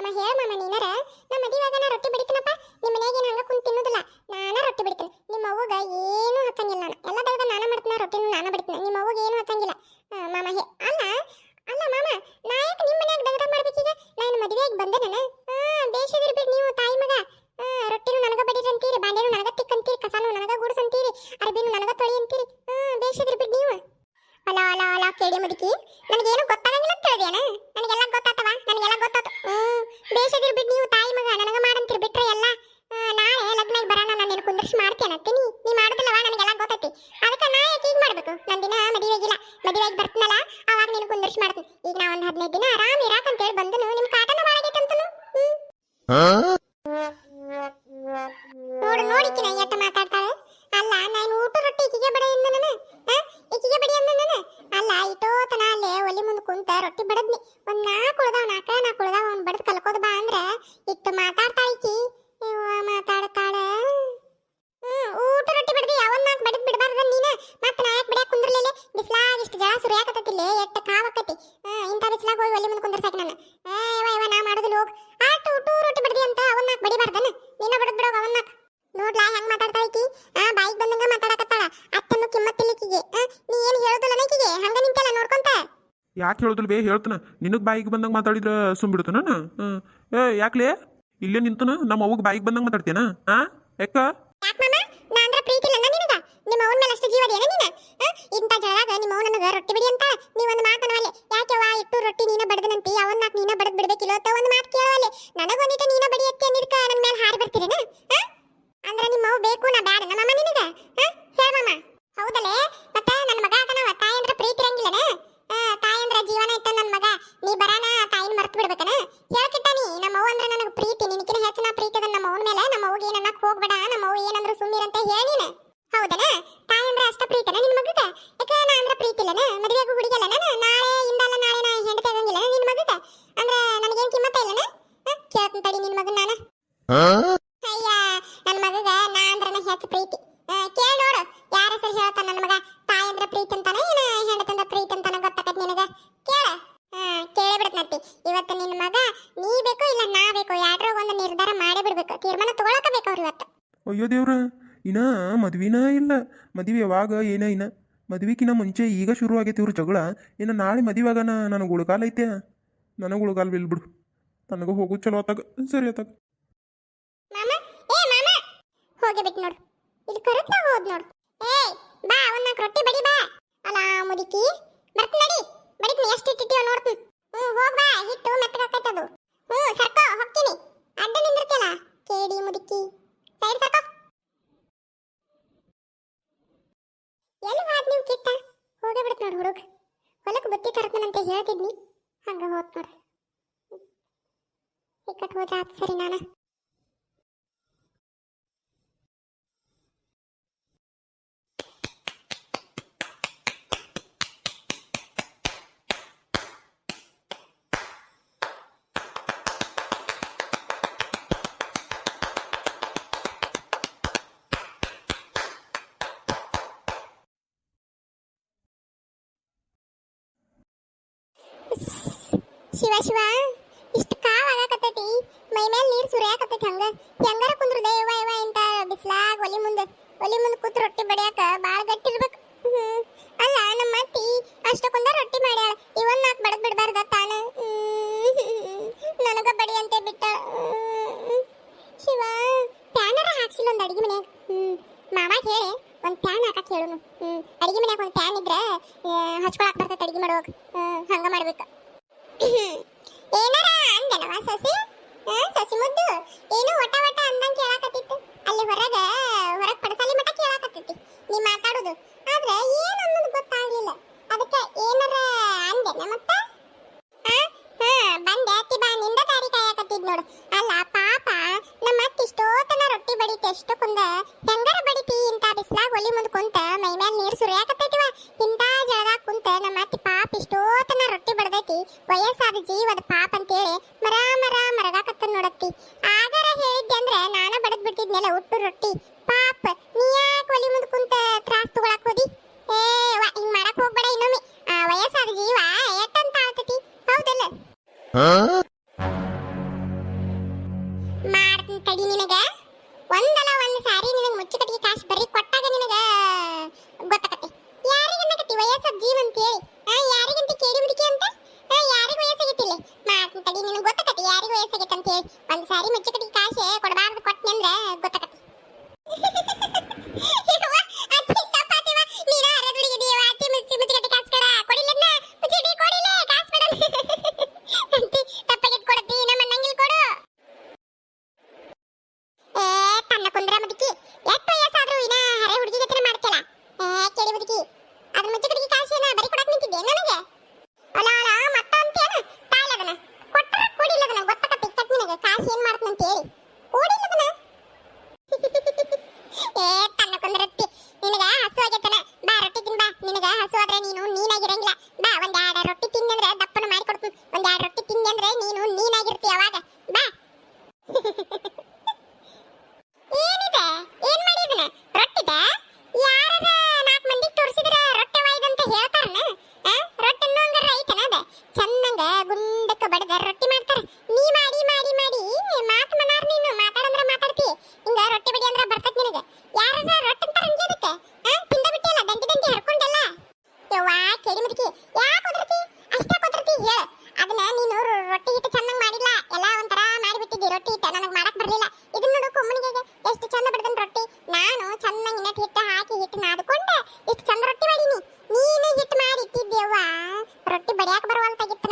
ಮಾಮ ಹೇಳ ಮಾಮ ನೀನರ ನಮ್ಮ ಮದುವೆಯಾಗ ನಾ ರೊಟ್ಟಿ ಬಡಿತೀನಪ್ಪ ನಿಮ್ಮ ಮನ್ಯಾಗ ಏನು ಹಂಗ ಕುಂತ ತಿನ್ನೋದಿಲ್ಲ ನಾನ ರೊಟ್ಟಿ ಬಡಿತೀನಿ ನಿಮ್ಮ ಅವ್ವಗ ಏನು ಹಚ್ಚಂಗಿಲ್ಲ ನಾನು ಎಲ್ಲ ತೆಗೆದ ನಾನ ಮಾಡ್ತೀನಿ ರೊಟ್ಟಿನ ನಾನ ಬಡಿತೀನಿ ನಿಮ್ಮ ಅವ್ವಗ ಏನು ಹಚ್ಚಂಗಿಲ್ಲ ಆ, ಮಾಮ ಹೇ ಅಲ್ಲ ಅಲ್ಲ ಮಾಮ ನಾ ಯಾಕೆ ನಿಮ್ಮ ಮನ್ಯಾಗ ದಗದ ಮಾಡ್ಬೇಕೀಗ ನಾನು ಮದುವೆಯಾಗಿ ಬಂದೆ ನಾನು ಬೇಷದಿರ್ ಬಿಡ್ ನೀವು ತಾಯಿ ಮಗ ಆ, ರೊಟ್ಟಿನೂ ನನಗ ಬಡಿರಿ ಅಂತೀರಿ ಬಾಂಡೆನೂ ನನಗ ತಿಕ್ಕಂತೀರಿ ಕಸಾನು ನನಗ ಗುಡ್ಸಂತೀರಿ ಅರ್ಬಿನೂ ನನಗ ತೊಳಿ ಅಂತೀರಿ ಬೇಷದಿರ್ ಬಿಡ್ ನೀವು ಅಲ ಅಲ ಅಲ ಕೇಳಿ ಮುದುಕಿ ನನಗೇನು ಗೊತ್ತಾಗಂಗಿಲ್ಲ ಅಂತ ಹೇಳಿದ್ಯಾನ ನನಗೆಲ್ಲ ಗೊತ್ತಾತವ ನನಗೆಲ್ಲ ಗೊತ್ತಾತು ಹ್ಮ್ ಬೇಷದಿರ್ ಬಿಡ್ ನೀವು ತಾಯಿ ಮಗ, ನನಗ ಮಾಡಂತೀರಿ ಬಿಟ್ರೆ ಎಲ್ಲ ನಾಳೆ ಲಗ್ನಾಗಿ ಬರೋಣ, ನಾನು ನಿನ್ನ ಕುಂದರ್ಸಿ ಮಾಡ್ತೇನತ್ತೀನಿ ನೀ ಮಾಡುದಿಲ್ಲವ, ನನಗೆಲ್ಲ ಗೊತ್ತೈತಿ. ಅದಕ್ಕೆ ನಾ ಯಾಕೆ ಈಗ ಮಾಡ್ಬೇಕು? ನನ್ನ ದಿನ ಮದುವೆ ಆಗಿಲ್ಲ ಮದುವೆ ಆಗಿ ಬರ್ತೀನಲ್ಲ, ಅವಾಗ ನೀನು ಕುಂದರ್ಸಿ ಮಾಡ್ತೀನಿ. ಈಗ ನಾ ಒಂದು ಹದಿನೈದು ದಿನ ಆರಾಮ್ ಇರಾಕಂತೇಳಿ ಬಂದನು ನಿಮ್ಮ ಕಾಟನ ಬಾಳಾಗೈತಂತನು? ಹ್ಮ್. ನೋಡು ಸುರಿಯಾಕತ್ತಿಲ್ಲ ಎಟ್ಟ ಕಾವಕತಿ. ಇಂಥ ಬಿಸ್ಲಾಗ ಹೋಗಿ ಒಲೆ ಮುಂದೆ ಕುಂದರ್ಸಾಕಿ ನಾನು. ಏವ ಏವ ನಾ ಮಾಡೋದಿಲ್ಲ ಹೋಗ್. ಟೂ ಟೂ ರೊಟ್ಟಿ ಬಿಡ್ದಿ ಅಂತ ಅವನ್ನ ಬಡಿಬಾರ್ದನ ನಿನ್ನ ಬಡದ್ ಬಿಡೋಗ ಅವನ್ನ ನೋಡ್ಲಾ ಹೆಂಗ್ ಮಾತಾಡ್ತಾ ಈಕಿ. ಆ ಬಾಯಿಗೆ ಬಂದಂಗ ಮಾತಾಡಕತ್ತಾಳ. ಅತ್ತನ್ನು ಕಿಮ್ಮತ್ತಿಲಿಕ್ಕಿಗೆ ಆ, ನೀ ಏನ್ ಹೇಳುದಿಲ್ಲ ನೈಕಿಗೆ ಹಂಗ ನಿಂತಲ್ಲ ನೋಡ್ಕೊಂತ? ಯಾಕೆ ಹೇಳುದಿಲ್ಲ ಬೇ ಹೇಳ್ತಾನ. ನಿನಗೆ ಬಾಯಿಗೆ ಬಂದಂಗ ಮಾತಾಡಿದ್ರೆ ಸುಮ್ಬಿಡ್ತಾನ ಏ ಯಾಕ್ಲೇ? ಇಲ್ಲೇ ನಿಂತನ? ನಮ್ಮ ಅವ್ಗೆ ಬಾಯಿಗೆ ಬಂದಂಗ ಮಾತಾಡ್ತೇನ? ಆ ಯಾಕ? ಯಾಕ್ ಮಾಮ? ನಾ ಅಂದ್ರ ಪ್ರೀತಿ ಇಲ್ಲ ನಿಮ್ಮ ಅವನ ಮೇಲೆ ಅಷ್ಟು ಜೀವದೇನ ನೀನ? ಇಂಥ ಜಳದಾಗ ನಿಮ್ಮ ಅವನ ನನಗ ರೊಟ್ಟಿ ಬಿಡಿ ಅಂತ? ನೀ ಒಂದು ಯಾಕೆ ವಾ ಇಟ್ಟು ರೊಟ್ಟಿ ನೀನ ಬಡದನಂತಿ? ಅವನ್ ನಾಕ್ ನೀನ ಬಡದ್ ಬಿಡ್ಬೇಕಿಲ್ಲ ಅಂತ ಒಂದು ಮಾತು ಕೇಳವಲ್ಲೆ ನನಗೊಂದಿಟ್ಟು ನೀನ ಬಡಿ ಎತ್ತಿ ಅಂದಿದ್ಕ ನನ್ನ ಮೇಲೆ ಹಾರಿ ಬರ್ತೀರೇನ? ಅಂದ್ರ ನಿಮ್ಮ ಅವು ಬೇಕು ನಾ ಬ್ಯಾಡ. ನಮ್ಮಮ್ಮ ನಿನಗ? ಆ? ಹೇಳ್ ಮಾಮ. ಹೌದಲ್ಲೇ ಮತ್ತ ನನ್ನ ಮಗ ಅದನವ ತಾಯಿ ಅಂದ್ರ ಪ್ರೀತಿ ಇರಂಗಿಲ್ಲನ? ತಾಯಿ ಅಂದ್ರ ಜೀವನ ಇತ್ತ ನನ್ನ ಮಗ. ನೀ ಬರಾನ ತಾಯಿನ ಮರ್ತು ಬಿಡ್ಬೇಕನ ಹೇಳ್ಕಿಟ್ಟ ನೀ ನಮ್ಮ ಅವ್ವ ಅಂದ್ರ ನನಗೆ ಪ್ರೀತಿ ನಿನಕಿನ ಹೆಚ್ಚು ನಾ ಪ್ರೀತಿ ಅದ ನಮ್ಮ ಅವನ ಮೇಲೆ ನಮ್ಮ ಅವ್ಗೆ ಏನನ್ನಕ್ ಹೋಗ್ಬೇಡ ನಮ್ಮ ಅವ್ವ ಏನಂದ್ರು ಸುಮ್ಮೀರ್ ಅಂತ ಹೇಳಿ ನೀನು ಹೌದನ ತಾಯಿ ಅಂದ್ರ ಅಷ್ಟ ಪ್ರೀತಿನ ನಿನ್ ಮಗಗ ಯಾಕ ನಾ ಅಂದ್ರ ಪ್ರೀತಿ ಇಲ್ಲನ ಮದುವೆಗೂ ಹುಡುಗಿಲ್ಲ ನಾನು ನಾಳೆ ಇಂದಲ್ಲ ನಾಳೆ ನಾ ಹೆಂಡತಿ ಆಗಂಗಿಲ್ಲ ನಿನ್ ಮಗಗ ಅಂದ್ರ ನನಗೇನ್ ಕಿಮ್ಮತ್ತ ಇಲ್ಲನ ಕೇಳ್ತೀನಿ ತಡಿ ನಿನ್ ಮಗನ ನಾನು ಅಯ್ಯ ನನ್ನ ಮಗಗ ನಾ ಅಂದ್ರನ ಹೆಚ್ಚು ಪ್ರೀತಿ ಕೇಳ ನೋಡು ಯಾರ ಹೆಸರು ಹೇಳ್ತಾನ ನನ್ನ ಮಗ ತಾಯಿ ಅಂದ್ರ ಪ್ರೀತಿ ಅಂತಾನ ಏನ ಹೆಂಡತಂದ ಪ್ರೀತಿ ಅಂತಾನ ಗೊತ್ತಾಕತ್ ನಿನಗ ಕೇಳ ಕೇಳೇ ಬಿಡ್ತನತ್ತಿ ಇವತ್ತು ನಿನ್ನ ಮಗ ನೀ ಬೇಕು ಇಲ್ಲ ನಾ ಬೇಕು ಯಾಡ್ರಾಗ ಒಂದು ನಿರ್ಧಾರ ಮಾಡೇ ಬಿಡ್ಬೇಕು ತೀರ್ಮಾನ ತಗೊಳಕ ಬೇಕು ಅವ್ರು ಇವತ್ತು ಅಯ್ಯೋ ದೇವ್ರ, ಇನ್ನ ಮದ್ವಿನ ಇಲ್ಲ, ಮದುವೆ ಯಾವಾಗ, ಏನ ಇನ್ನ? ಮದ್ವಿಕಿನ ಮುಂಚೆ ಈಗ ಶುರು ಆಗೈತಿ ಇವ್ರ ಜಗಳ. ಇನ್ನು ನಾಳೆ ಮದುವೆಯಾಗನ ನನಗೆ ಉಳ್ಗಾಲ ಐತೆ. ನನಗೆ ಉಳ್ಗಾಲ ಬಿಡು. ನನಗೆ ಹೋಗು ಚಲೋ ಆತಾಗ, ಸರಿ ಆತಾಗ. ಏ ಹೋಗಿ ಬಿಟ್ ನೋಡು. ಬಾ ರೊಟ್ಟಿ ಬಡಿ ಬಾ. ಅಲ್ಲ ನಡಿ. ನೋಡ್ತೀನಿ. ಹ್ಞೂ ಸರ್ಕೋ ಅಡ್ಡ ಸೈಡ್ ಸರ್ಕೋ ಎಲ್ಲಿ ಹೋದ್ ನೀವು ಕಿಟ್ಟ? ಹೋಗೇ ಬಿಡುತ್ತೆ ನೋಡು ಹುಡುಗ. ಹೊಲಕ್ಕೆ ಬತ್ತಿ ತರ್ತಾನಂತ ಹೇಳ್ತಿದ್ನಿ. ಹಂಗ ಹೋತ್ ನೋಡ್ರಿ ಇಕ್ಕಟ್ ಹೋದ ಸರಿ ನಾನು. ಶಿವ, ಇಷ್ಟು ಕಾವ್ ಆಗಾಕತ್ತೈತಿ. ಮೈ ಮೇಲೆ ನೀರು ಸುರಿಯಾಕತ್ತೈತಿ ಹಂಗ. ಹೆಂಗಾರ ಕುಂದ್ರು ಇವ ಇವ ಇಂತ ಬಿಸ್ಲಾಗ ಒಲಿ ಮುಂದೆ ಒಲಿ ಮುಂದೆ ಕೂತ್ ರೊಟ್ಟಿ ಬಡಿಯಾಕ ಬಾಳ ಗಟ್ಟಿರ್ಬೇಕು ಹ್ಮ್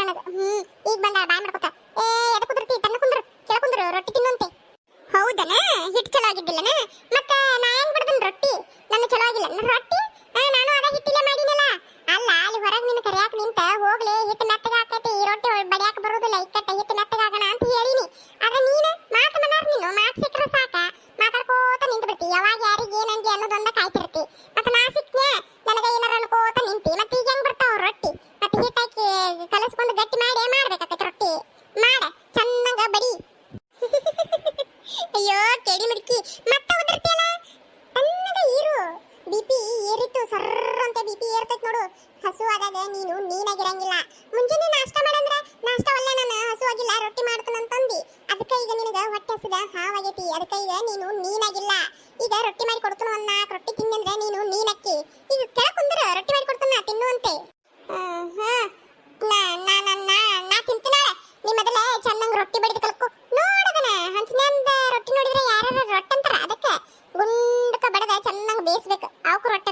ನನಗೆ ಹ್ಮ್, ಈಗ ಬಂದ, ಬಾಯ್ ಮಾಡ್ಕೊತ. ಏ ಎದ ಕುಂದ್ರತಿ? ತನ್ನ ಕುಂದ್ರ ಕೆಳ ಕುಂದ್ರ, ರೊಟ್ಟಿ ತಿನ್ನುವಂತೆ. ಹೌದನ? ಹಿಟ್ ಚಲೋ ಆಗಿದ್ದಿಲ್ಲನ? ಮತ್ತ ನಾ ಹೆಂಗ್ ಬಿಡ್ದನ್ ರೊಟ್ಟಿ? ನನ್ನ ಚಲೋ ಆಗಿಲ್ಲ. ನನ್ನ ರೊಟ್ಟಿ ನಾನು ಅದ ಹಿಟ್ಟಿಲ್ಲ ಮಾಡಿನಲ್ಲ. ಅಲ್ಲ, ಅಲ್ಲಿ ಹೊರಗೆ ನಿನ್ನ ಕರಿಯಾಕ ನಿಂತ ಹೋಗ್ಲಿ ಹಿಟ್ ಮೆತ್ತಗ ಆಕೈತಿ ಈ ರೊಟ್ಟಿ ಬಡಿಯಾಕ ಬರುದಿಲ್ಲ. ಇಕ್ಕಟ್ಟ ಹಿಟ್ ಮೆತ್ತಗ ಆಗೋಣ ಅಂತ ಹೇಳಿನಿ. ಆದ್ರೆ ನೀನು ಮಾತು ಮನಾರ್ ನೀನು. ಮಾತು ಸಿಕ್ಕರೆ ಸಾಕ. ಮಾತಾಡ್ಕೋತ ನಿಂತ ಬಿಡ್ತಿ ಯಾವಾಗ ಯಾರಿಗೆ ಏನಂಗೆ ಅನ್ನೋದೊಂದ ಕಾಯ್ತಿರ್ತಿ. ಮತ್ತೆ ನಾ ಸಿಕ್ಕನೆ ಹೊಟ್ಟೆ ಸುದ ಹಾವಾಗೈತಿ. ಅದಕ್ಕೆ ಈಗ ನೀನು ನೀನಾಗಿಲ್ಲ. ಈಗ ರೊಟ್ಟಿ ಮಾಡಿ ಕೊಡ್ತಾನ ಒಂದ್ ರೊಟ್ಟಿ ತಿನ್ನಂದ್ರೆ ನೀನು ನೀನಕ್ಕಿ. ಈಗ ಕೆಳ ಕುಂದ್ರ ರೊಟ್ಟಿ ಮಾಡಿ ಕೊಡ್ತಾನ ತಿನ್ನುವಂತೆ ನಾ ತಿಂತನಾಳ ನೀ ಮೊದಲ ಚಂದಂಗ ರೊಟ್ಟಿ ಬಡಿದು ಕಲ್ಕು. ನೋಡದನ ಹಂಚಿನಂದ ರೊಟ್ಟಿ ನೋಡಿದ್ರೆ ಯಾರು ರೊಟ್ಟಿ ಅಂತಾರ ಅದಕ್ಕೆ ಗುಂಡಕ ಬಡದ ಚೆನ್ನಾಗಿ ಬೇಯಿಸ್ಬೇಕು. ಅವಕ್ಕೆ ರೊಟ್ಟಿ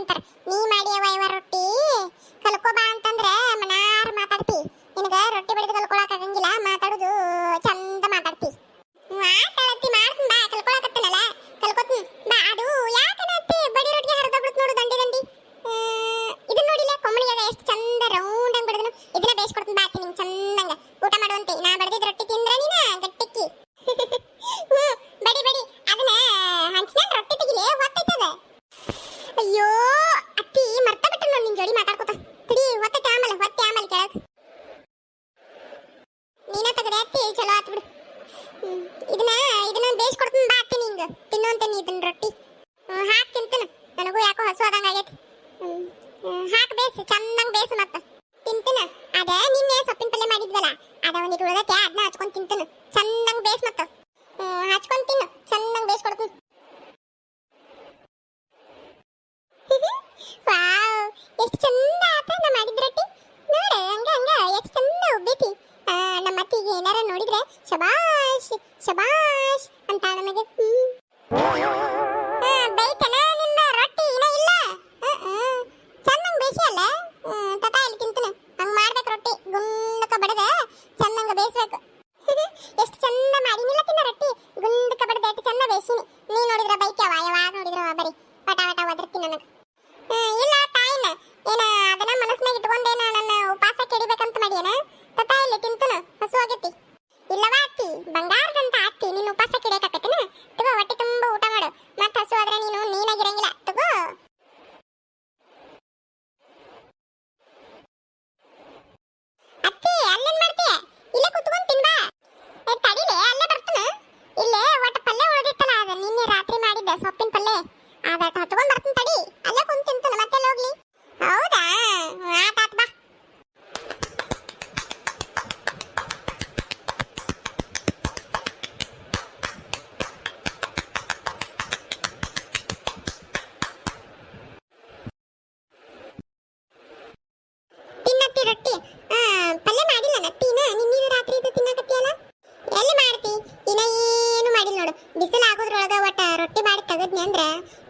Nicolas até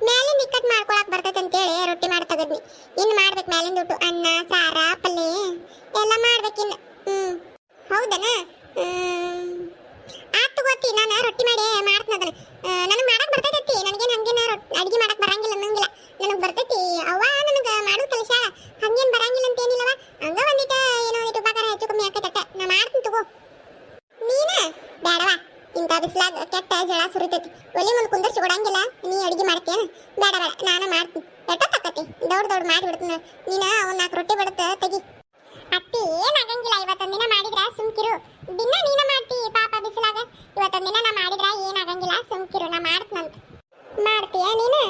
ಮೇಲೆ ನಿಕ್ಕಟ್ ಮಾಡ್ಕೊಳಕ್ ಬರ್ತೈತೆ ಅಂತೇಳಿ ರೊಟ್ಟಿ ಮಾಡಿ ತಗದ್ನಿ. ಇನ್ನು ಮಾಡ್ಬೇಕು ಮೇಲಿಂದ ಊಟ, ಅನ್ನ, ಸಾರ, ಪಲ್ಲೆ, ಎಲ್ಲ ಮಾಡ್ಬೇಕಿನ್ನ ಹ್ಮ್. ಹೌದನ? ಆತ್ ತಗೋತಿ, ನಾನು ರೊಟ್ಟಿ ಮಾಡಿ ಮಾಡ್ತೀನಿ ಅದನ್ನ ನನಗೆ ಮಾಡಕ್ ಬರ್ತೈತಿ ನನಗೇನು ಹಂಗೇನ ಅಡಿಗೆ ಮಾಡಕ್ ಬರಂಗಿಲ್ಲ, ಅನ್ನಂಗಿಲ್ಲ. ನನಗೆ ಬರ್ತೈತಿ. ಅವ್ವ ನನಗೆ ಮಾಡೋ ಕೆಲಸ ಹಂಗೇನು ಬರಂಗಿಲ್ಲ ಅಂತ ಏನಿಲ್ಲವ ಹಂಗ ಬಂದಿತ ಏನೋ ಒಂದಿಟ್ಟು ಉಪಕಾರ ಹೆಚ್ಚು ಕಮ್ಮಿ ಆಕೈತಟ್ಟ ನಾ ಮಾಡ್ತೀನಿ ತಗೋ. ನೀನ? ಬೇಡವಾ ಇಂಥ ಬಿಸಿಲಾಗ ಕೆಟ್ಟ ಜಳ ಸುರಿತೈತಿ. ಒಲಿ ಕುಂದರ್ಸಿ ಕೊಡಂಗಿಲ್ಲ ನೀ ಅಡಿಗೆ ಮಾಡ್ತೀಯ? ಬೇಡ ಬೇಡ. ನಾನು ಮಾಡ್ತೀನಿ. ಎಷ್ಟೊತ್ತಾಕತಿ ದೌಡ್ ಮಾಡಿ ಬಿಡ್ತೀನಿ ನೀನ ಅವ್ನು ನಾಲ್ಕು ರೊಟ್ಟಿ ಬಿಡುತ್ತ ತೆಗಿ. ಅತ್ತಿ ಏನಾಗಂಗಿಲ್ಲ ಇವತ್ತೊಂದ್ ದಿನ ಮಾಡಿದ್ರ ಸುಮ್ಕಿರು. ದಿನ ನೀನ ಮಾಡ್ತಿ, ಪಾಪ ಬಿಸಿಲಾಗ. ಇವತ್ತೊಂದು ದಿನ ನಾ ಮಾಡಿದ್ರ ಏನಾಗಂಗಿಲ್ಲ ಸುಮ್ಕಿರು, ನಾ ಮಾಡ್ತನಂತ ಮಾಡ್ತೀಯ ನೀನು?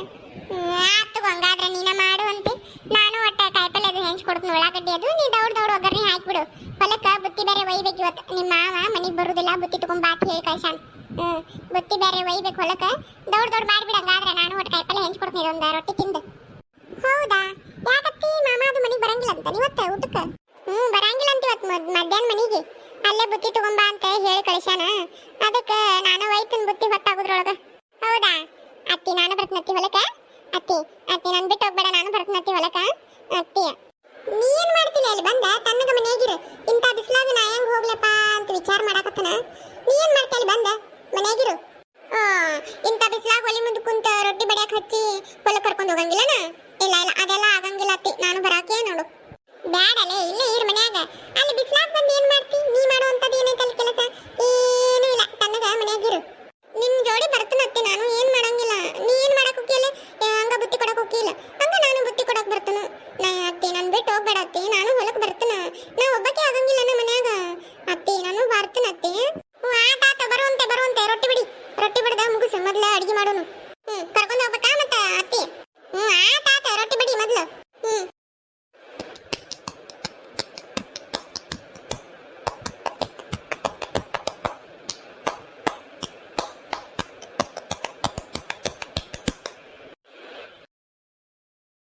ಆತು ಹಂಗಾದ್ರೆ ನೀನ ಮಾಡು ಅಂತೆ. ನಾನು ಒಟ್ಟ ಕಾಯಿಪಲ್ಲೆ ಅದು ಹೆಂಚ್ ಕೊಡ್ತೀನಿ. ಉಳ್ಳಾಗಡ್ಡಿ ಅದು. ನೀ ದೌಡ್ ದೌಡ್ ಒಗ್ಗರಣೆ ಹಾಕ್ಬಿಡು. ಹೊಲಕ್ಕೆ ಬುತ್ತಿ ಬೇರೆ ಒಯ್ಬೇಕು ಇವತ್ತು. ನಿಮ್ಮ ಮಾವ ಮನೆಗೆ ಬರುದಿಲ್ಲ. ಬುತ್ತಿ ತಗೊಂಡ್ ಬಾತ್ ಹೇಳಿ ಕಳ್ಸಾನ ಬುತ್ತಿ ಬೇರೆ ಒಯ್ಬೇಕು ಹೊಲಕ್ಕ. ದೌಡ್ ದೊಡ್ಡ ಮಾಡಿಬಿಡಂಗಾದ್ರೆ ನಾನು ಒಟ್ಟು ಕಾಯಿಪಲ್ಲೆ ಹೆಂಚ್ ಕೊಡ್ತೀನಿ ಒಂದು ರೊಟ್ಟಿ ತಿಂದು. ಹೌದಾ? ಯಾಕತ್ತಿ ಮಾಮ ಅದು ಮನೆಗೆ ಬರಂಗಿಲ್ಲ ಅಂತ ಇವತ್ತು ಊಟಕ್ಕೆ? ಹ್ಮ್, ಬರಂಗಿಲ್ಲ ಅಂತ ಇವತ್ತು ಮಧ್ಯಾಹ್ನ ಮನೆಗೆ. ಅಲ್ಲೇ ಬುತ್ತಿ ತಗೊಂಬಾ ಅಂತ ಹೇಳಿ ಕಳಿಸ್ಯಾನ. ಅದಕ್ಕೆ ನಾನು ಒಯ್ತೀನಿ ಬುತ್ತಿ ಹೊತ್ತಾಗೋದ್ರೊಳಗೆ. ಹೌದಾ? ಅತ್ತಿ, ನಾನು ಬರ್ತೀನಿ ಹೊಲಕ್ಕೆ? ಅತ್ತಿ ಅತ್ತಿ, ನಾನು ಬಿಟ್ಟು ಹೋಗ್ಬೇಡ, ನಾನು ಬರ್ತೀನಿ ಹೊಲಕ್ಕೆ? ಅತ್ತಿ, ನೀ ಏನ್ ಮಾಡ್ತೀನಿ ಅಲ್ಲಿ ಬಂದ? ತನ್ನಗ ಮನೆಯಾಗಿರು ಇಂಥ ಬಿಸಿಲಾಗ ನಾ ಹೆಂಗ್ ಹೋಗ್ಲಪ್ಪ ಅಂತ ವಿಚಾರ ಮಾಡಾಕತ್ತನ? ನೀ ಏನು ಅಲ್ಲಿ ಬಂದ? ಮನೆಯಾಗಿರು ಇಂಥ ಬಿಸಿಲಾಗ ಒಲಿ ಮುಂದೆ ಕುಂತ ರೊಟ್ಟಿ ಬಡಿಯಾಕ ಹಚ್ಚಿ ಹೊಲಕ್ಕೆ ಕರ್ಕೊಂಡು ಹೋಗಂಗಿಲ್ಲನ?